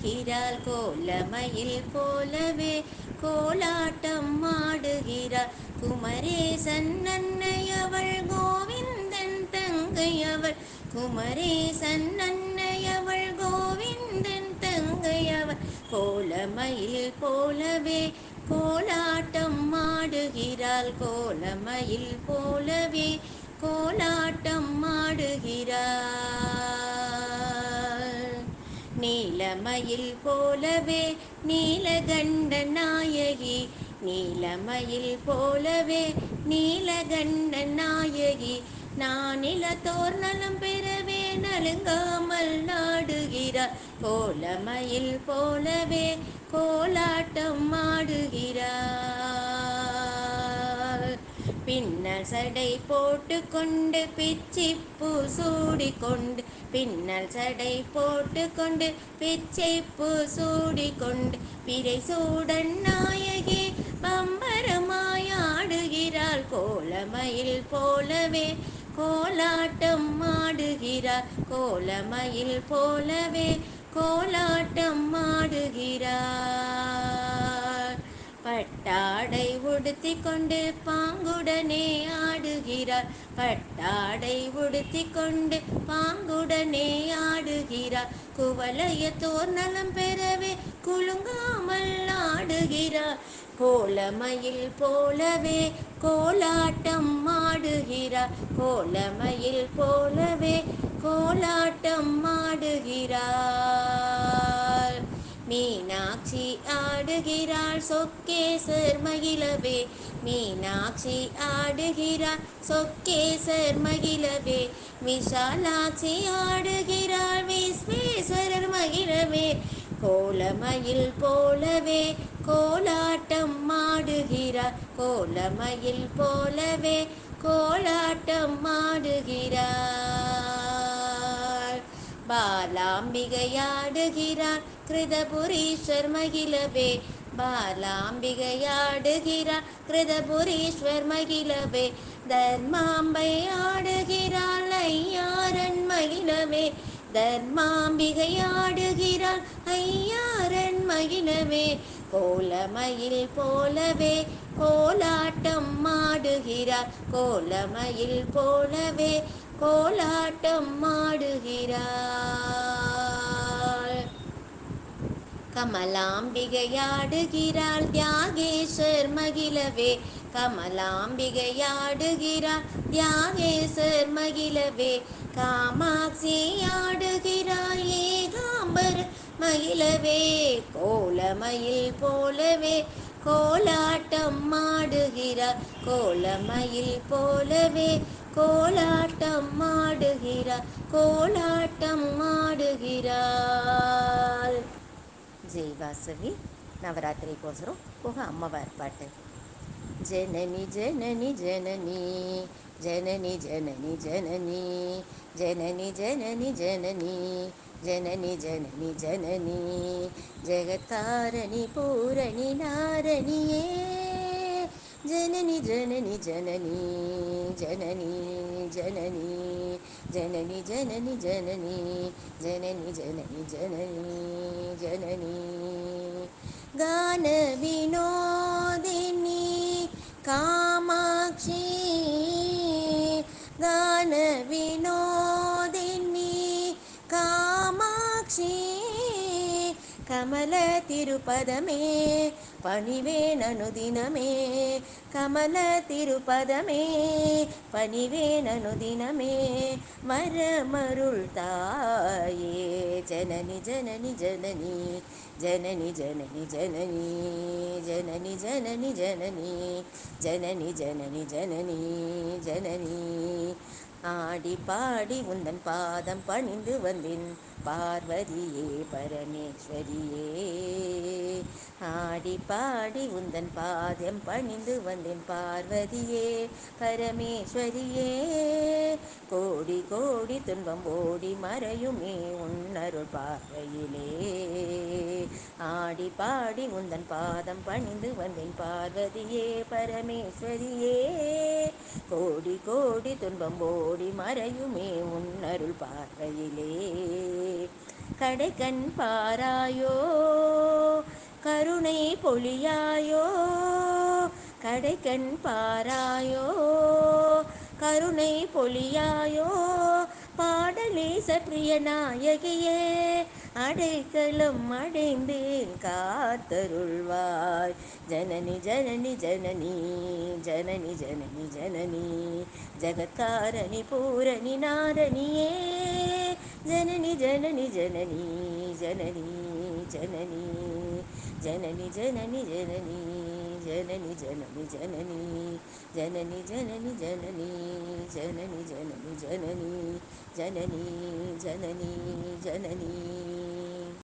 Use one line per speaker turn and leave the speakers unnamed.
ஆடுகிறாள் கோலமயில் போலவே கோலாட்டம் ஆடுகிறாள். குமரேசன் அன்னை அவள் கோவிந்தன் தங்கை அவள். குமரேசன் அன்னை அவள் கோவிந்தன் தங்கை அவள். கோலமயில் போலவே கோலாட்டம் ஆடுகிறாள் கோலமயில் போலவே நீலமயில் போலவே நீலகண்ட நாயகி நீலமயில் போலவே நீலகண்ட நாயகி நானிலத்தோர் நலம் பெறவே நலுங்காமல் நாடுகிறார். கோலமயில் போலவே கோலாட்டம் ஆடுகிறார். பின்னல் சடை போட்டுக்கொண்டு பிச்சிப்பூ சூடிக்கொண்டு பின்னல் சடை போட்டுக்கொண்டு பிச்சைப்பூ சூடிக்கொண்டு பிறை சூடன் நாயகி பம்பரமாயாடுகிறாள் கோலமயில் போலவே கோலாட்டம் ஆடுகிறார் கோலமயில் போலவே கோலாட்டம் ஆடுகிறார் பட்டாடை உடுத்தி கொண்டு பாங்குடனே ஆடுகிறார். பட்டாடை உடுத்தி கொண்டு பாங்குடனே ஆடுகிறார். குவலயத்தோர் நலம் பெறவே குலுங்காமல் ஆடுகிறார். கோலமயில் போலவே கோலாட்டம் ஆடுகிறார். கோலமயில் போலவே கோலாட்டம் ஆடுகிறார். மீனாட்சி ஆடுகிறாள் சொக்கேசர் மகிழவே. மீனாட்சி ஆடுகிறாள் சொக்கேசர் மகிழவே. விஷாலாட்சி ஆடுகிறாள் விஸ்வேஸ்வரர் மகிழவே. கோலமயில் போலவே கோலாட்டம் ஆடுகிறார். கோலமயில் போலவே கோலாட்டம் ஆடுகிறார். பாலாம்பிகையாடுகிறார். கிருதபுரீஸ்வர் மகிழவே. பாலாம்பிகையாடுகிறார். கிருதபுரீஸ்வர் மகிழவே. தர்மாம்பை ஆடுகிறாள் ஐயாரன் மகிழவே. தர்மாம்பிகையாடுகிறாள் ஐயாரன் மகிழவே. கோலமயில் போலவே கோலாட்டம் ஆடுகிறார். கோலமயில் போலவே கோலாட்டம் ஆடுகிறாள். கமலாம்பிகையாடுகிறாள் தியாகேஸ்வர் மகிழவே. கமலாம்பிகையாடுகிறாள் தியாகேஸ்வர் மகிழவே. காமாட்சி ஆடுகிறாள் ஏகாம்பர் மகிழவே. கோலமயில் போலவே கோலாட்டம் ஆடுகிறார் கோலமயில் போலவே கோலாட்டம் ஆடுகிறார் கோலாட்டம் ஆடுகிறார் ஜெய் வாசவி நவராத்திரி கோசரம் போக அம்மவார் பாட்டு ஜனனி ஜனனி ஜனனி ஜனனி ஜனனி ஜனனி ஜனனி ஜனனி ஜனனி ஜனனி ஜனனி ஜனனி ஜெகத்தாரணி பூரணி நாரணியே జనని జనని జనని జనని జనని జనని జనని జనని జనని జనని జనని జనని గాన వినోదిని కామాక్షి గాన వినోదిని కామాక్షి కమల తిరుపదమే பணிவேனனுதினமே கமல திருப்பதமே பணிவேனனுதினமே வரமருள் தாயே ஜனனி ஜனனி ஜனனி ஜனனி ஜனனி ஜனனி ஜனனி ஜனனி ஜனனி ஜனனி ஜனனி ஜனனி ஜனனி ஆடி பாடி உந்தன் பாதம் பணிந்து வந்தேன். பார்வதியே பரமேஸ்வரியே. ஆடி பாடி உந்தன் பாதம் பணிந்து வந்தேன். பார்வதியே பரமேஸ்வரியே. கோடி கோடி துன்பம் ஓடி மறையுமே உன்னருள் பார்வையிலே. பாடி பாடி உந்தன் பாதம் பணிந்து வந்தேன். பார்வதியே பரமேஸ்வரியே கோடி கோடி துன்பம் ஓடி மறையுமே உன்னருள் பார்வையிலே. கடைக்கண் பாராயோ கருணை பொழியாயோ கடைக்கண் பாராயோ கருணை பொழியாயோ பாடலேச பிரிய நாயகியே. அடைக்கலம் அடைந்து காத்தருள்வாய். ஜனனி ஜனனி ஜனனி ஜனனி ஜனனி ஜனனி. ஜகத்காரணி பூரணி நாரணியே. ஜனனி ஜனனி ஜனனி ஜனனி ஜனனி. ஜனனி ஜனனி ஜனனி ஜனனி ஜனனி ஜனனி ஜனனி ஜனனி ஜனனி ஜனனி ஜனனி ஜனனி ஜனனி ஜனனி ஜனனி